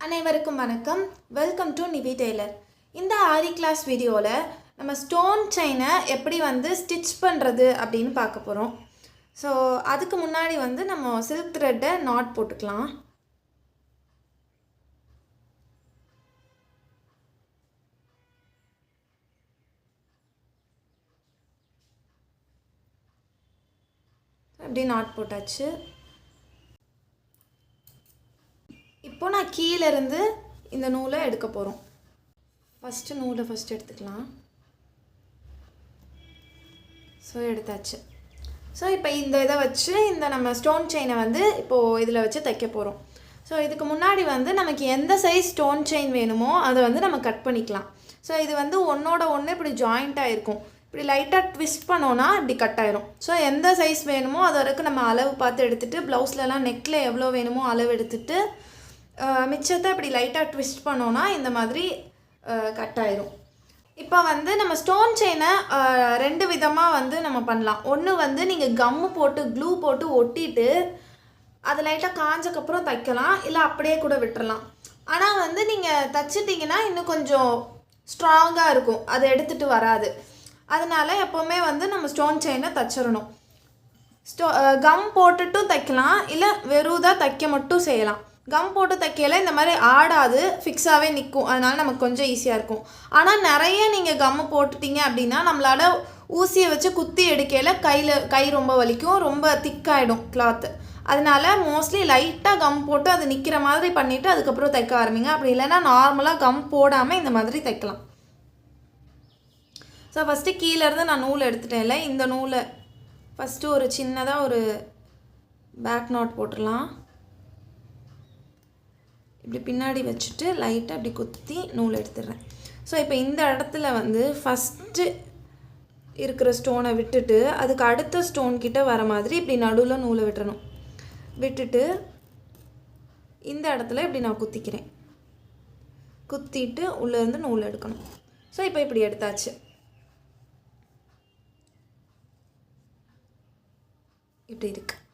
அனைவருக்கும் வணக்கம். Welcome to Nivi Taylor இந்த ஆரி கிளாஸ் வீடியோவில் நம்ம ஸ்டோன் செயினை எப்படி வந்து ஸ்டிச் பண்ணுறது அப்படின்னு பார்க்க போகிறோம் ஸோ அதுக்கு முன்னாடி வந்து நம்ம சில்க் த்ரெட்டை நாட் போட்டுக்கலாம். அப்படி நாட் போட்டாச்சு. கீழேருந்து இந்த நூலை எடுக்க போகிறோம் ஃபஸ்ட்டு நூலை ஃபஸ்ட்டு எடுத்துக்கலாம். ஸோ எடுத்தாச்சு. ஸோ இப்போ இந்த இதை வச்சு இந்த நம்ம ஸ்டோன் செயினை வந்து இப்போது இதில் வச்சு தைக்க போகிறோம் ஸோ இதுக்கு முன்னாடி வந்து நமக்கு எந்த சைஸ் ஸ்டோன் செயின் வேணுமோ அதை வந்து நம்ம கட் பண்ணிக்கலாம். ஸோ இது வந்து ஒன்றோட ஒன்று இப்படி ஜாயிண்ட்டாக இருக்கும். இப்படி லைட்டாக ட்விஸ்ட் பண்ணோன்னா இப்படி கட் ஆயிரும். ஸோ எந்த சைஸ் வேணுமோ அது வரைக்கும் நம்ம அளவு பார்த்து எடுத்துகிட்டு ப்ளவுஸ்லலாம் நெக்கில் எவ்வளோ வேணுமோ அளவு எடுத்துகிட்டு மிச்சத்தை இப்படி லைட்டாக ட்விஸ்ட் பண்ணோன்னா இந்த மாதிரி கட் ஆயிரும். இப்போ வந்து நம்ம ஸ்டோன் செயினை ரெண்டு விதமாக வந்து நம்ம பண்ணலாம். ஒன்று வந்து நீங்கள் கம்மு போட்டு க்ளூ போட்டு ஒட்டிட்டு அது லைட்டாக காஞ்சக்கப்புறம் தைக்கலாம். இல்லை அப்படியே கூட விட்டுறலாம். ஆனால் வந்து நீங்கள் தைச்சிட்டிங்கன்னா இன்னும் கொஞ்சம் ஸ்ட்ராங்காக இருக்கும். அது எடுத்துகிட்டு வராது. அதனால் எப்போவுமே வந்து நம்ம ஸ்டோன் செயினை தைச்சிடணும் ஸ்டோ கம் போட்டுட்டும் தைக்கலாம். இல்லை வெறுதாக தைக்க மட்டும் செய்யலாம். கம் போட்டு தைக்கையில் இந்த மாதிரி ஆடாது ஃபிக்ஸாகவே நிற்கும் அதனால நமக்கு கொஞ்சம் ஈஸியாக இருக்கும். ஆனால் நிறைய நீங்கள் கம்மு போட்டுட்டீங்க அப்படின்னா நம்மளால் ஊசியை வச்சு குத்தி எடுக்கையில் கையில் கை ரொம்ப வலிக்கும் ரொம்ப திக்காயிடும் கிளாத்து அதனால மோஸ்ட்லி லைட்டாக கம் போட்டு அது நிற்கிற மாதிரி பண்ணிவிட்டு அதுக்கப்புறம் தைக்க ஆரம்பிங்க. அப்படி இல்லைன்னா நார்மலாக கம் போடாமல் இந்த மாதிரி தைக்கலாம். ஸோ ஃபஸ்ட்டு கீழேருந்து நான் நூல் எடுத்துட்டேன்ல இந்த நூலை. ஃபஸ்ட்டு ஒரு சின்னதாக ஒரு பேக் நாட் போட்டுடலாம். இப்படி பின்னாடி வச்சுட்டு லைட்டாக அப்படி குத்தி நூல் எடுத்துடுறேன். ஸோ இப்போ இந்த இடத்துல வந்து ஃபஸ்ட்டு இருக்கிற ஸ்டோனை விட்டுட்டு அதுக்கு அடுத்த ஸ்டோன் கிட்ட வர மாதிரி இப்படி நடுவில் நூலை விட்டுறணும். விட்டுட்டு இந்த இடத்துல இப்படி நான் குத்திக்கிறேன். குத்திட்டு உள்ளேருந்து நூல் எடுக்கணும். ஸோ இப்போ இப்படி எடுத்தாச்சு. இப்படி இருக்குது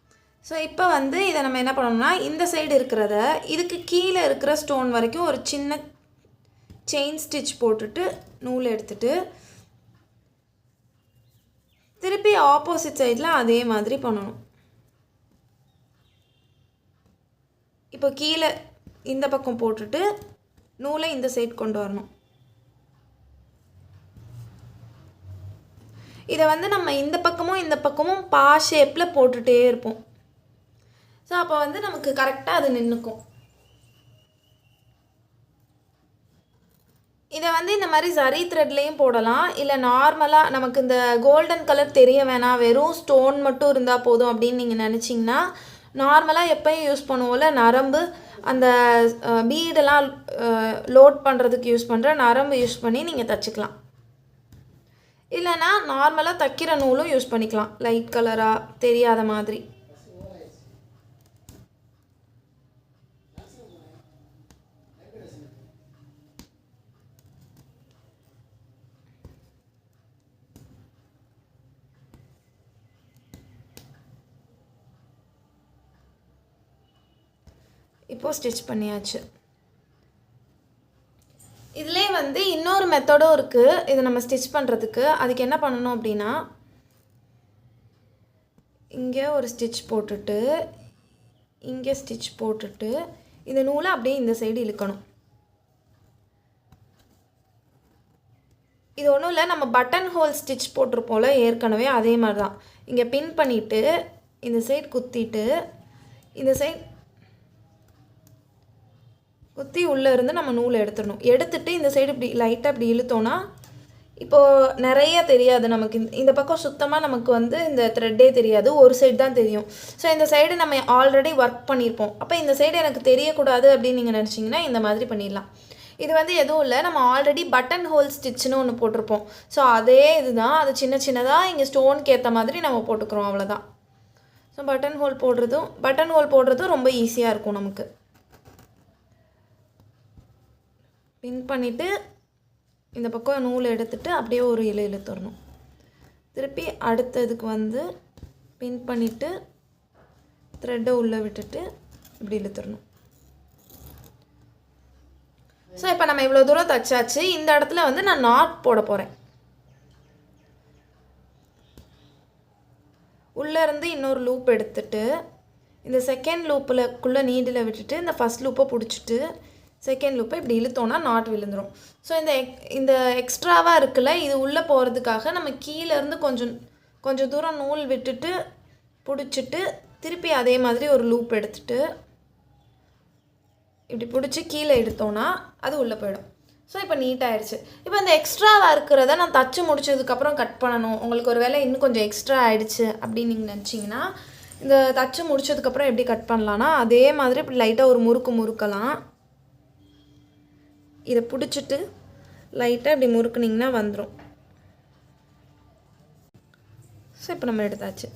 ஸோ இப்போ வந்து இதை நம்ம என்ன பண்ணணும்னா இந்த சைடு இருக்கிறத இதுக்கு கீழே இருக்கிற ஸ்டோன் வரைக்கும் ஒரு சின்ன செயின் ஸ்டிச் போட்டுட்டு நூல் எடுத்துட்டு திருப்பி ஆப்போசிட் சைடில் அதே மாதிரி பண்ணணும். இப்போ கீழே இந்த பக்கம் போட்டுட்டு நூலை இந்த சைடு கொண்டு வரணும். இதை வந்து நம்ம இந்த பக்கமும் இந்த பக்கமும் பா ஷேப்பில் போட்டுகிட்டே இருப்போம். ஸோ அப்போ வந்து நமக்கு கரெக்டாக அது நின்றுக்கும் இதை வந்து இந்த மாதிரி சரி த்ரெட்லேயும் போடலாம். இல்லை நார்மலாக நமக்கு இந்த கோல்டன் கலர் தெரிய வேணாம். வெறும் ஸ்டோன் மட்டும் இருந்தால் போதும் அப்படின்னு நீங்கள் நினச்சிங்கன்னா நார்மலாக எப்போயும் யூஸ் பண்ணுவோம்ல நரம்பு அந்த பீடெல்லாம் லோட் பண்ணுறதுக்கு யூஸ் பண்ணுற நரம்பு யூஸ் பண்ணி நீங்கள் தச்சுக்கலாம். இல்லைனா நார்மலாக தைக்கிற நூலும் யூஸ் பண்ணிக்கலாம். லைட் கலராக தெரியாத மாதிரி. இப்போது ஸ்டிச் பண்ணியாச்சு. இதிலே வந்து இன்னொரு மெத்தடும் இருக்குது இதை நம்ம ஸ்டிச் பண்ணுறதுக்கு அதுக்கு என்ன பண்ணணும் அப்படின்னா இங்கே ஒரு ஸ்டிச் போட்டுட்டு இங்கே ஸ்டிச் போட்டுட்டு இந்த நூலை அப்படியே இந்த சைடு இழுக்கணும். இது ஒன்றும் இல்லை நம்ம பட்டன் ஹோல் ஸ்டிச் போட்டிருப்போம்ல ஏற்கனவே அதே மாதிரி தான் இங்கே பின் பண்ணிவிட்டு இந்த சைடு குத்திட்டு இந்த சைட் குத்தி உள்ளே இருந்து நம்ம நூலை எடுத்துடணும். எடுத்துட்டு இந்த சைடு இப்படி லைட்டாக இப்படி இழுத்தோன்னா இப்போது நிறைய தெரியாது நமக்கு. இந்த இந்த பக்கம் சுத்தமாக நமக்கு வந்து இந்த த்ரெட்டே தெரியாது. ஒரு சைடு தான் தெரியும். ஸோ இந்த சைடு நம்ம ஆல்ரெடி ஒர்க் பண்ணியிருப்போம். அப்போ இந்த சைடு எனக்கு தெரியக்கூடாது அப்படின்னு நீங்கள் நினச்சிங்கன்னா இந்த மாதிரி பண்ணிடலாம். இது வந்து எதுவும் இல்லை. நம்ம ஆல்ரெடி பட்டன் ஹோல் ஸ்டிச்சுன்னு ஒன்று போட்டிருப்போம். ஸோ அதே இதுதான். அது சின்ன சின்னதாக இங்கே ஸ்டோனுக்கு ஏற்ற மாதிரி நம்ம போட்டுக்கிறோம் அவ்வளோதான் ஸோ பட்டன் ஹோல் போடுறதும் பட்டன் ஹோல் போடுறதும் ரொம்ப ஈஸியாக இருக்கும் நமக்கு. பின் பண்ணிவிட்டு இந்த பக்கம் நூல் எடுத்துட்டு அப்படியே ஒரு இலை இழுத்துடணும் திருப்பி அடுத்ததுக்கு வந்து பின் பண்ணிவிட்டு த்ரெட்டை உள்ளே விட்டுட்டு இப்படி இழுத்துடணும் ஸோ இப்போ நம்ம இவ்வளோ தூரம் தச்சாச்சு. இந்த இடத்துல வந்து நான் நாட் போட போகிறேன் உள்ளேருந்து இன்னொரு லூப் எடுத்துட்டு இந்த செகண்ட் லூப்பில் குள்ளே நீடில் விட்டுட்டு இந்த ஃபஸ்ட் லூப்பை பிடிச்சிட்டு செகண்ட் லூப்பை இப்படி இழுத்தோன்னா நாட் விழுந்துடும் ஸோ இந்த எக் இந்த எக்ஸ்ட்ராவாக இருக்குல்ல இது உள்ளே போகிறதுக்காக நம்ம கீழேருந்து கொஞ்சம் கொஞ்சம் தூரம் நூல் விட்டுட்டு பிடிச்சிட்டு திருப்பி அதே மாதிரி ஒரு லூப் எடுத்துட்டு இப்படி பிடிச்சி கீழே எடுத்தோன்னா அது உள்ளே போயிடும். ஸோ இப்போ நீட்டாகிடுச்சு இப்போ இந்த எக்ஸ்ட்ராவாக இருக்கிறத நான் தச்சு முடிச்சதுக்கப்புறம் கட் பண்ணணும். உங்களுக்கு ஒரு வேலை இன்னும் கொஞ்சம் எக்ஸ்ட்ரா ஆகிடுச்சு அப்படின்னு நீங்கள் நினச்சிங்கன்னா இந்த தச்சு முடிச்சதுக்கப்புறம் எப்படி கட் பண்ணலான்னா அதே மாதிரி இப்படி லைட்டாக ஒரு முறுக்கு முறுக்கலாம். இதை பிடிச்சிட்டு லைட்டாக இப்படி முறுக்குனிங்கன்னா வந்துடும் ஸோ இப்போ நம்ம எடுத்தாச்சு.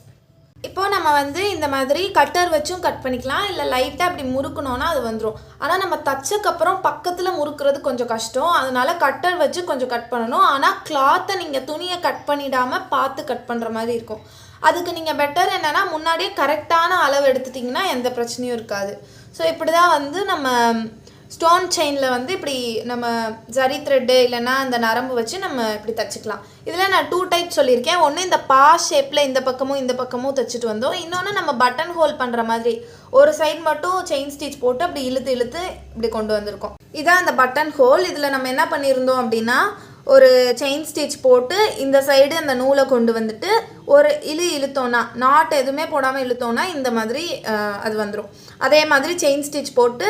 இப்போது நம்ம வந்து இந்த மாதிரி கட்டர் வச்சும் கட் பண்ணிக்கலாம். இல்லை லைட்டாக அப்படி முறுக்கணும்னா அது வந்துடும் ஆனால் நம்ம தச்சக்கப்புறம் பக்கத்தில் முறுக்கிறது கொஞ்சம் கஷ்டம். அதனால கட்டர் வச்சு கொஞ்சம் கட் பண்ணணும். ஆனால் கிளாத்தை நீங்கள் துணியை கட் பண்ணிடாமல் பார்த்து கட் பண்ணுற மாதிரி இருக்கும். அதுக்கு நீங்கள் பெட்டர் என்னென்னா முன்னாடியே கரெக்டான அளவு எடுத்துட்டிங்கன்னா எந்த பிரச்சனையும் இருக்காது. ஸோ இப்படி தான் வந்து நம்ம ஸ்டோன் செயினில் வந்து இப்படி நம்ம ஜரி த்ரெட்டு இல்லைன்னா இந்த நரம்பு வச்சு நம்ம இப்படி தைச்சிக்கலாம். இதில் நான் டூ டைப் சொல்லியிருக்கேன். ஒன்று இந்த பா ஷேப்பில் இந்த பக்கமும் இந்த பக்கமும் தைச்சிட்டு வந்தோம். இன்னொன்று நம்ம பட்டன் ஹோல் பண்ணுற மாதிரி. ஒரு சைடு மட்டும் செயின் ஸ்டிச் போட்டு அப்படி இழுத்து இழுத்து இப்படி கொண்டு வந்திருக்கோம். இதான் அந்த பட்டன் ஹோல் இதில் நம்ம என்ன பண்ணியிருந்தோம் அப்படின்னா ஒரு செயின் ஸ்டிச் போட்டு இந்த சைடு அந்த நூலை கொண்டு வந்துட்டு ஒரு இழு இழுத்தோன்னா நாட் எதுவுமே போடாமல் இழுத்தோன்னா இந்த மாதிரி அது வந்துடும் அதே மாதிரி செயின் ஸ்டிச் போட்டு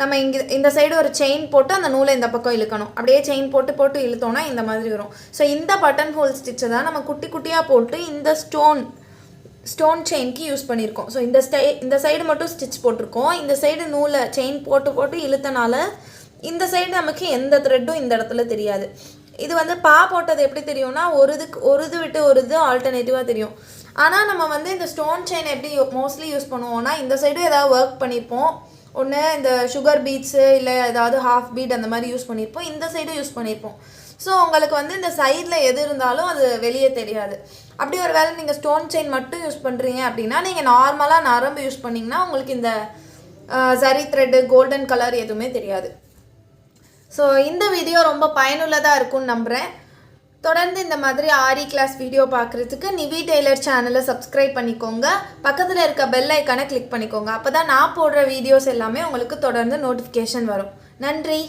நம்ம இங்கே இந்த சைடு ஒரு செயின் போட்டு அந்த நூலை இந்த பக்கம் இழுக்கணும். அப்படியே செயின் போட்டு போட்டு இழுத்தோன்னா இந்த மாதிரி வரும். ஸோ இந்த பட்டன் ஹோல் ஸ்டிச்சை தான் நம்ம குட்டி குட்டியாக போட்டு இந்த ஸ்டோன் ஸ்டோன் செயின்க்கு யூஸ் பண்ணியிருக்கோம். ஸோ இந்த ஸ்டை இந்த சைடு மட்டும் ஸ்டிச் போட்டிருக்கோம். இந்த சைடு நூலை செயின் போட்டு போட்டு இழுத்தனால இந்த சைடு நமக்கு எந்த த்ரெட்டும் இந்த இடத்துல தெரியாது. இது வந்து பா போட்டது எப்படி தெரியும்னா ஒரு இதுக்கு ஒரு இது விட்டு ஒரு இது ஆல்டர்னேட்டிவாக தெரியும். ஆனால் நம்ம வந்து இந்த ஸ்டோன் செயின் எப்படி மோஸ்ட்லி யூஸ் பண்ணுவோம்னா இந்த சைடும் ஏதாவது ஒர்க் பண்ணியிருப்போம். ஒன்று இந்த சுகர் பீட்ஸு இல்லை ஏதாவது ஹாஃப் பீட் அந்த மாதிரி யூஸ் பண்ணியிருப்போம் இந்த சைடும் யூஸ் பண்ணியிருப்போம் ஸோ உங்களுக்கு வந்து இந்த சைடில் எது இருந்தாலும் அது வெளியே தெரியாது. அப்படி ஒரு வேளை நீங்கள் ஸ்டோன் செயின் மட்டும் யூஸ் பண்ணுறீங்க அப்படின்னா நீங்கள் நார்மலாக நரம்பு யூஸ் பண்ணிங்கன்னா உங்களுக்கு இந்த சரி த்ரெட்டு கோல்டன் கலர் எதுவுமே தெரியாது. ஸோ இந்த வீடியோ ரொம்ப பயனுள்ளதாக இருக்கும்னு நம்புகிறேன் தொடர்ந்து இந்த மாதிரி ஆரி கிளாஸ் வீடியோ பார்க்குறதுக்கு நிவி டெய்லர் சேனலை சப்ஸ்கிரைப் பண்ணிக்கோங்க. பக்கத்தில் இருக்க பெல் ஐக்கானை கிளிக் பண்ணிக்கோங்க. அப்போ தான் நான் போடுற வீடியோஸ் எல்லாமே உங்களுக்கு தொடர்ந்து நோட்டிஃபிகேஷன் வரும். நன்றி.